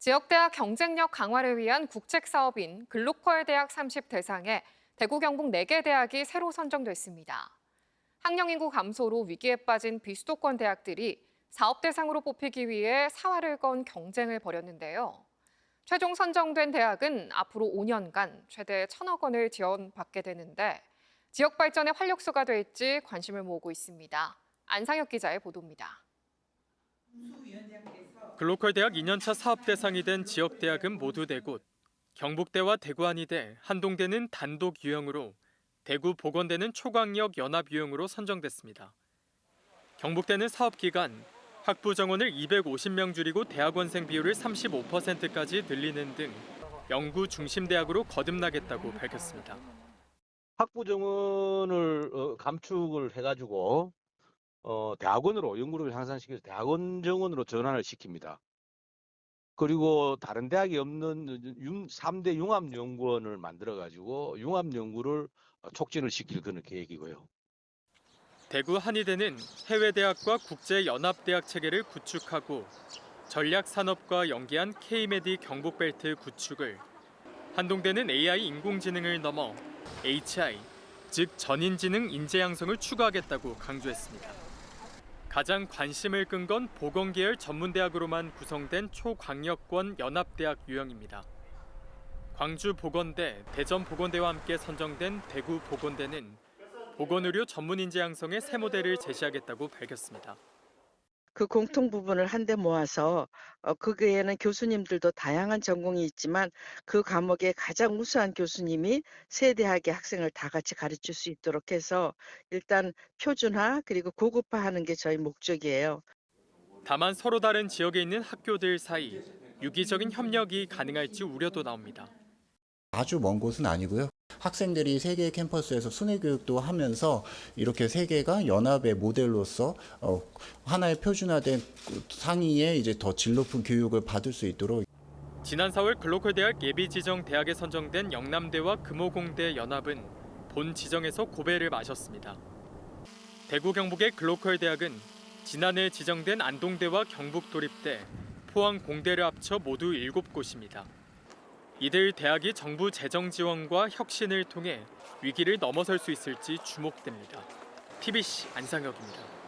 지역대학 경쟁력 강화를 위한 국책 사업인 글로컬 대학 30 대상에 대구 경북 4개 대학이 새로 선정됐습니다. 학령 인구 감소로 위기에 빠진 비수도권 대학들이 사업 대상으로 뽑히기 위해 사활을 건 경쟁을 벌였는데요. 최종 선정된 대학은 앞으로 5년간 최대 1천억 원을 지원받게 되는데 지역 발전에 활력소가 될지 관심을 모으고 있습니다. 안상혁 기자의 보도입니다. 글로컬 대학 2년차 사업 대상이 된 지역 대학은 모두 4곳. 경북대와 대구한의대, 한동대는 단독 유형으로 대구 보건대는 초강력 연합 유형으로 선정됐습니다. 경북대는 사업 기간 학부 정원을 250명 줄이고 대학원생 비율을 35%까지 늘리는 등 연구 중심 대학으로 거듭나겠다고 밝혔습니다. 학부 정원을 어, 감축을 해가지고 어, 대학원으로 연구력을 향상시켜서 대학원 정원으로 전환을 시킵니다. 그리고 다른 대학이 없는 융, 3대 융합연구원을 만들어가지고 융합연구를 어, 촉진을 시킬 그런 계획이고요. 대구 한의대는 해외 대학과 국제 연합 대학 체계를 구축하고 전략 산업과 연계한 K-메디 경북벨트 구축을 한동대는 AI 인공지능을 넘어 HI 즉 전인지능 인재 양성을 추구하겠다고 강조했습니다. 가장 관심을 끈 건 보건 계열 전문 대학으로만 구성된 초광역권 연합대학 유형입니다. 광주 보건대, 대전 보건대와 함께 선정된 대구 보건대는 보건의료 전문 인재 양성의 새 모델을 제시하겠다고 밝혔습니다. 그 공통 부분을 한데 모아서 어, 거기에는 교수님들도 다양한 전공이 있지만 그 과목의 가장 우수한 교수님이 세 대학의 학생을 다 같이 가르칠 수 있도록 해서 일단 표준화 그리고 고급화하는 게 저희 목적이에요. 다만 서로 다른 지역에 있는 학교들 사이 유기적인 협력이 가능할지 우려도 나옵니다. 아주 먼 곳은 아니고요. 학생들이 세 개의 캠퍼스에서 순회 교육도 하면서 이렇게 세 개가 연합의 모델로서 어, 하나의 표준화된 상위에 이제 더 질 높은 교육을 받을 수 있도록 지난 4월 글로컬 대학 예비 지정 대학에 선정된 영남대와 금호공대 연합은 본 지정에서 고배를 마셨습니다. 대구 경북의 글로컬 대학은 지난해 지정된 안동대와 경북 도립대, 포항 공대를 합쳐 모두 7곳입니다. 이들 대학이 정부 재정 지원과 혁신을 통해 위기를 넘어설 수 있을지 주목됩니다. TBC 안상혁입니다.